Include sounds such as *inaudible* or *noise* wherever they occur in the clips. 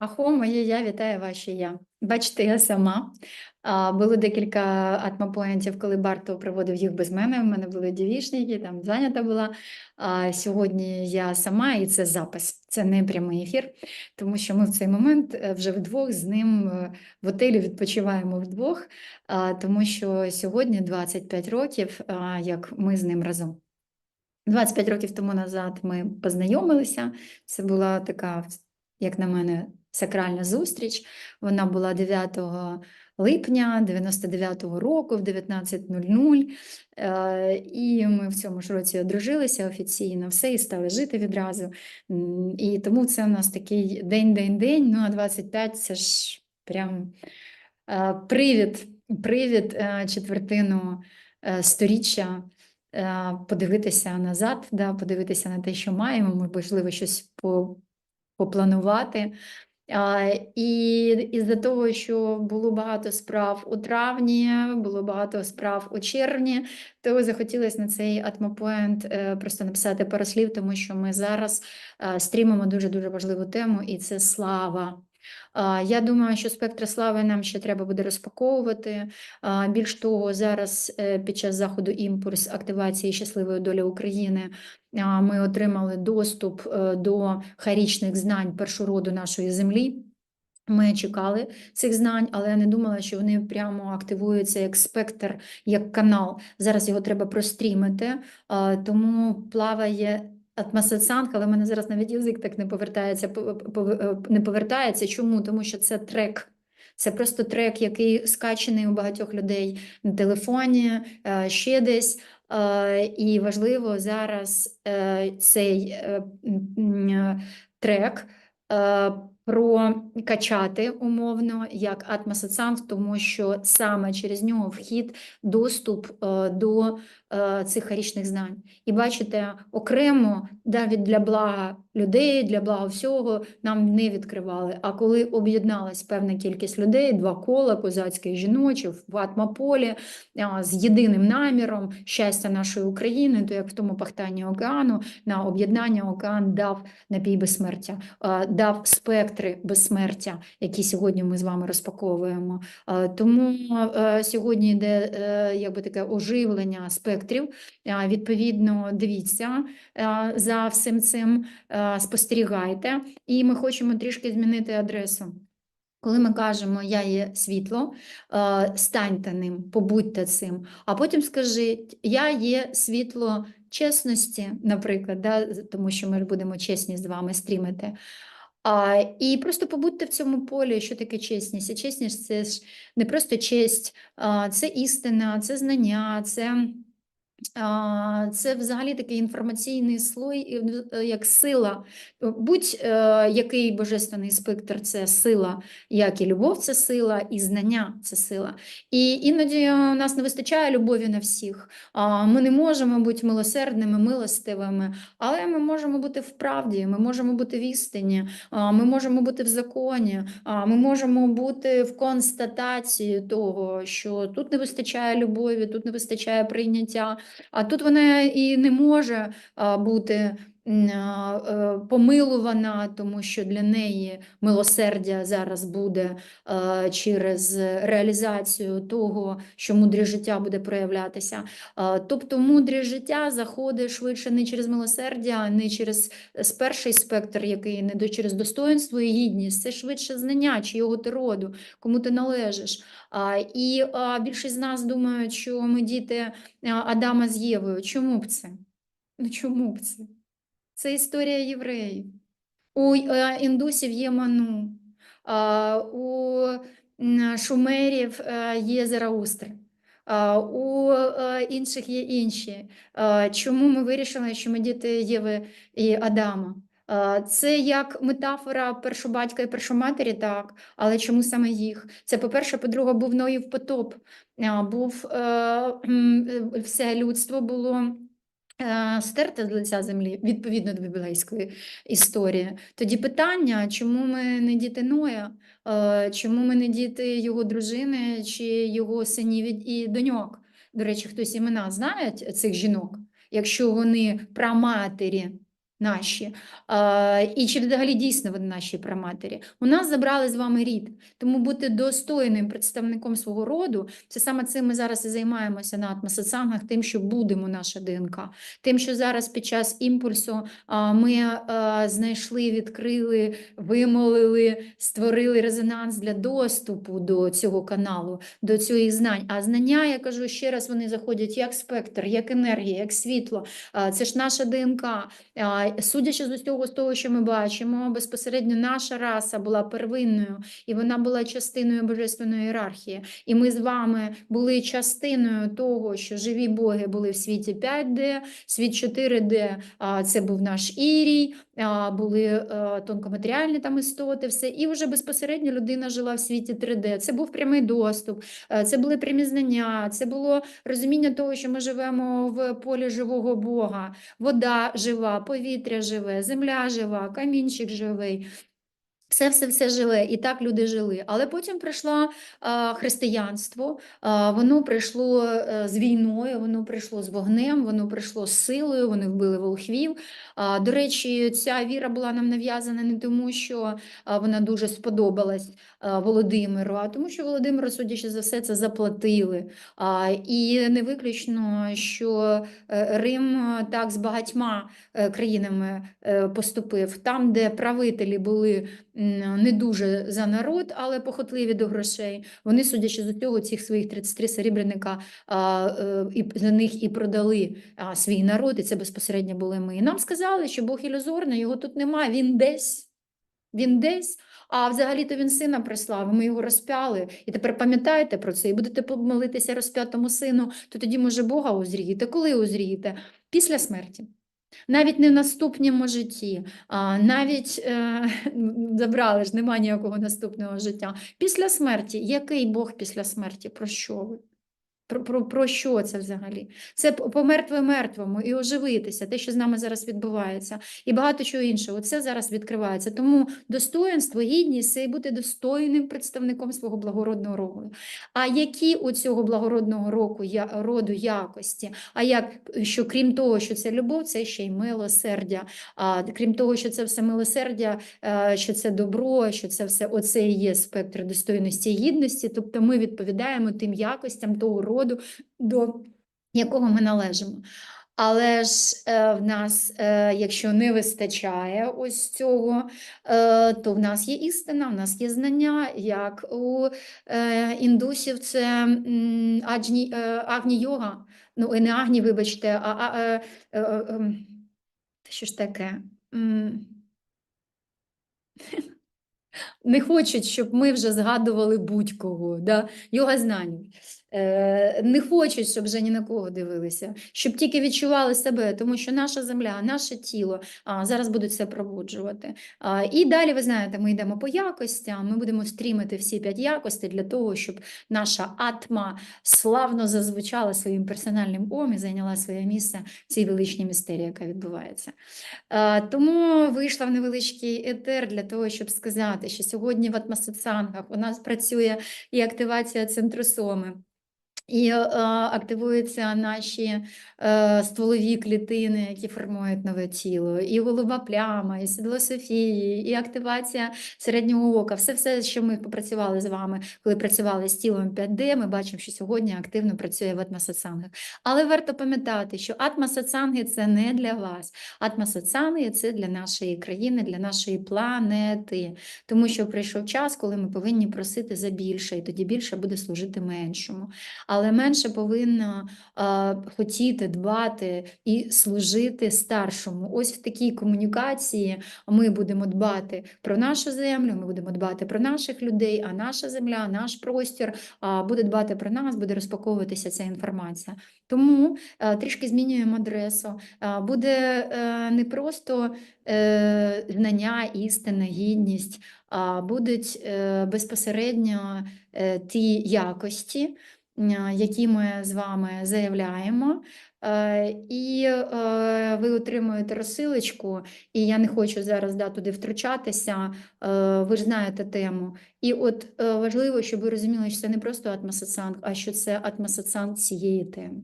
Ахо, моє я вітаю ваше я. Бачите, я сама. А, Було декілька атмопоінтів, коли Барто проводив їх без мене. У мене були дівішники, там зайнята була. А сьогодні я сама, і це запис, це не прямий ефір, тому що ми в цей момент е, вже вдвох з ним е, в готелі відпочиваємо вдвох, а, тому що сьогодні 25 років, а, як ми з ним разом. 25 років тому назад ми познайомилися. Це була така, як на мене, сакральна зустріч. Вона була 9 липня 99-го року в 19.00. Е, І ми в цьому ж році одружилися офіційно, все і стали жити відразу. І тому це у нас такий день-день-день. Ну а 25 це ж прям е, привід, привід е, четвертину сторіччя подивитися назад, да, подивитися на те, що маємо, можливо, щось по, попланувати. І із-за того, що було багато справ у травні, було багато справ у червні, то захотілося на цей атмопоінт е, просто написати пару слів, тому що ми зараз е, стрімимо дуже-дуже важливу тему, і це слава. Я думаю, що спектр слави нам ще треба буде розпаковувати. Більш того, зараз е, під час заходу імпульс активації щасливої долі України ми отримали доступ е, до харічних знань першороду нашої землі. Ми чекали цих знань, але я не думала, що вони прямо активуються як спектр, як канал. Зараз його треба прострімити, тому плаває атмосоціанка, але в мене зараз навіть язик так не повертається. пов- пов- е, Не повертається. Чому? Тому що це трек. Це просто трек, який скачений у багатьох людей на телефоні, е, ще десь. Е, І важливо зараз цей трек прокачати умовно як атмосоціанг, тому що саме через нього вхід, доступ е, до е, цих харічних знань. І бачите, окремо навіть для блага людей, для блага всього нам не відкривали. А коли об'єдналась певна кількість людей, два кола, козацьке і жіноче, в атмополі з єдиним наміром щастя нашої України, то як в тому пахтанні океану на об'єднання океан дав напій безсмертя, а, дав спектри безсмертя, які сьогодні ми з вами розпаковуємо. Тому е, сьогодні йде е, якби таке оживлення спектрів. Відповідно, дивіться е, за всім цим, спостерігайте, і ми хочемо трішки змінити адресу. Коли ми кажемо Я є світло, станьте ним, побудьте цим, а потім скажіть Я є світло чесності, наприклад, да, тому що ми будемо чесні з вами стрімити. А, і просто побудьте в цьому полі, що таке чесність. І чесність це ж не просто честь, а, це істина, це знання, це. Це взагалі такий інформаційний слой, е, як сила. Будь-який божественний спектр це сила, як і любов це сила, і знання це сила. І іноді е, у нас не вистачає любові на всіх. Ми не можемо бути милосердними, милостивими, але ми можемо бути в правді, ми можемо бути в істині, ми можемо бути в законі, ми можемо бути в констатації того, що тут не вистачає любові, тут не вистачає прийняття. А тут вона і не може бути помилувана, тому що для неї милосердя зараз буде е, через реалізацію того, що мудрість життя буде проявлятися. Тобто мудрість життя заходить швидше не через милосердя, не через перший спектр, який не до через достоинство і гідність. Це швидше знання, чийого ти роду, кому ти належиш. І більшість з нас думають, що ми діти Адама з Євою. Чому б це? Ну чому б це? Це історія євреїв. У е, індусів є ману, у шумерів е, є Зараустр, у е, інших є інші. Чому ми вирішили, що ми діти Єви і Адама? Це як метафора першобатька і першоматері, так, але чому саме їх? Це, по-перше, по-друге, був Ноїв потоп, був все людство було е, стерте з лиця землі, відповідно до біблейської історії. Тоді питання, чому ми не діти Ноя, е, чому ми не діти його дружини чи його синів і- доньок? До речі, хтось імена знає цих жінок, якщо вони праматері наші, і чи взагалі дійсно вони наші праматері. У нас забрали з вами рід, тому бути достойним представником свого роду, це саме цим ми зараз і займаємося на атмосоціангах, тим, що будемо наша ДНК, тим, що зараз під час імпульсу ми знайшли, відкрили, вимолили, створили резонанс для доступу до цього каналу, до цих знань. А знання, я кажу ще раз, вони заходять як спектр, як енергія, як світло. Це ж наша ДНК. Судячи з усього з того, що ми бачимо, безпосередньо наша раса була первинною, і вона була частиною божественної ієрархії. І ми з вами були частиною того, що живі боги були в світі 5D, світ 4D, це був наш Ірій, були е, тонкоматеріальні там істоти, все. І вже безпосередньо людина жила в світі 3D. Це був прямий доступ, е, це були прямі знання, це було розуміння того, що ми живемо в полі живого Бога. Вода жива, повітря живе, земля жива, камінчик живий. Все, все, все живе, і так люди жили. Але потім прийшло а, християнство, а, воно прийшло е, з війною, воно прийшло з вогнем, воно прийшло з силою, вони вбили волхвів. А, до речі, ця віра була нам нав'язана не тому, що а, вона дуже сподобалась а, Володимиру, а тому, що Володимиру, судячи за все, це заплатили. А, і не виключно, що е, Рим е, так з багатьма країнами поступив. Там, де правителі були не дуже за народ, але похотливі до грошей, вони, судячи з усього, цих своїх 33 серебряника е, і за них і продали свій народ, і це безпосередньо були ми. І нам сказали, що Бог ілюзорний, його тут немає, він десь. Він десь, а взагалі-то він сина прислав, ми його розп'яли. І тепер пам'ятаєте про це, і будете молитися розп'ятому сину, то тоді, може, Бога узрієте. Коли узрієте? Після смерті. Навіть не в наступному житті, а навіть е, *laughs* забрали ж, немає ніякого наступного життя. Після смерті, який Бог після смерті? Про що ви? Про, про, про що це взагалі? Це помертве мертвому і оживитися, те, що з нами зараз відбувається, і багато чого іншого. Це зараз відкривається. Тому достоинство, гідність це і бути достойним представником свого благородного роду. А які у цього благородного року я, роду якості? А як що крім того, що це любов, це ще й милосердя. А крім того, що це все милосердя, е, що це добро, що це все оце і є спектр достойності і гідності. Тобто ми відповідаємо тим якостям того роду, до якого ми належимо. Але ж е, в нас, е, якщо не вистачає ось цього, е, то в нас є істина, в нас є знання, як у е, індусів це е, агні-йога, ну і не агні, вибачте, а, а е, е, е, ем, що ж таке? *laughs* Не хочуть, щоб ми вже згадували будь-кого, да? йога знань. Е, не хочуть, щоб вже ні на кого дивилися, щоб тільки відчували себе, тому що наша земля, наше тіло зараз будуть це пробуджувати. І далі, ви знаєте, ми йдемо по якостям, ми будемо стрімити всі п'ять якостей для того, щоб наша атма славно зазвучала своїм персональним ом і зайняла своє місце в цій величній містерії, яка відбувається. Тому вийшла в невеличкий етер для того, щоб сказати, що сьогодні в атмосоціангах у нас працює і активація центросоми. І е, активуються наші е, стволові клітини, які формують нове тіло, і голова пляма, і сідло Софії, і активація середнього ока. Все, все, що ми попрацювали з вами, коли працювали з тілом 5D, ми бачимо, що сьогодні активно працює в атмосоціангах. Але варто пам'ятати, що атмосоціанги – це не для вас. Атмосоціанги – це для нашої країни, для нашої планети. Тому що прийшов час, коли ми повинні просити за більше, і тоді більше буде служити меншому але менше повинна а, хотіти дбати і служити старшому. Ось в такій комунікації ми будемо дбати про нашу землю, ми будемо дбати про наших людей, а наша земля, наш простір а, буде дбати про нас, буде розпаковуватися ця інформація. Тому а, трішки змінюємо адресу. А, буде а, не просто е, знання, істина, гідність, а будуть е, безпосередньо е, ті якості е, які ми з вами заявляємо, Е, і е, ви отримуєте розсилочку, і я не хочу зараз да, туди втручатися, е, ви ж знаєте тему. І от важливо, щоб ви розуміли, що це не просто атмосоціанг, а що це атмосоціанг цієї теми.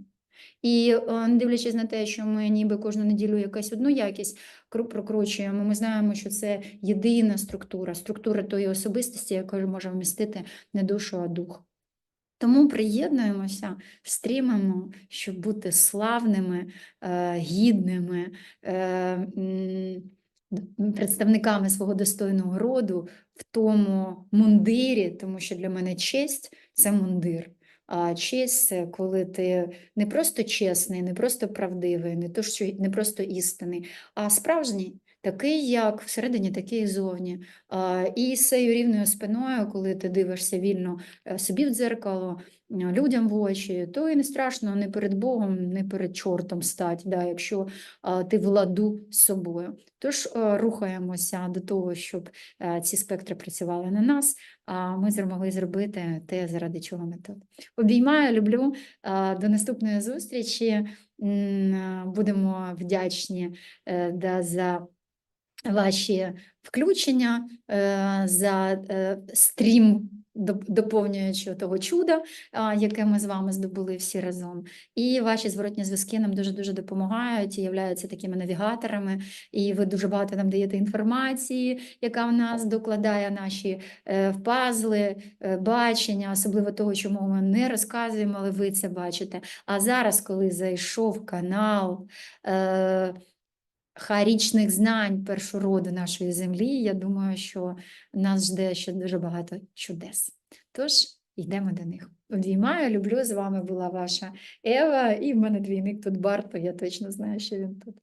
І е, не дивлячись на те, що ми ніби кожну неділю якась одну якість кру- прокручуємо, ми знаємо, що це єдина структура, структура тої особистості, яка може вмістити не душу, а дух. Тому приєднуємося, стрімимо, щоб бути славними, е, гідними е, представниками свого достойного роду в тому мундирі, тому що для мене честь це мундир. А честь коли ти не просто чесний, не просто правдивий, не то що не просто істинний, а справжній, такий, як всередині, такий і зовні. І з цією рівною спиною, коли ти дивишся вільно е, собі в дзеркало, е, людям в очі, то і не страшно не перед Богом, не перед чортом стать, да, якщо ти в ладу з собою. Тож е, рухаємося до того, щоб ці спектри працювали на нас, а ми змогли зробити те, заради чого ми тут. Обіймаю, люблю. До наступної зустрічі. Будемо вдячні да, за ваші включення, е, за е, стрім доп- доповнюючого того чуда, яке ми з вами здобули всі разом. І ваші зворотні зв'язки нам дуже-дуже допомагають і являються такими навігаторами. І ви дуже багато нам даєте інформації, яка в нас докладає наші е, пазли, бачення, особливо того, чому ми не розказуємо, але ви це бачите. А зараз, коли зайшов канал. Харічних знань першороду нашої землі. Я думаю, що нас жде ще дуже багато чудес. Тож йдемо до них. Обіймаю, люблю. З вами була ваша Ева, і в мене двійник тут Барто. Я точно знаю, що він тут.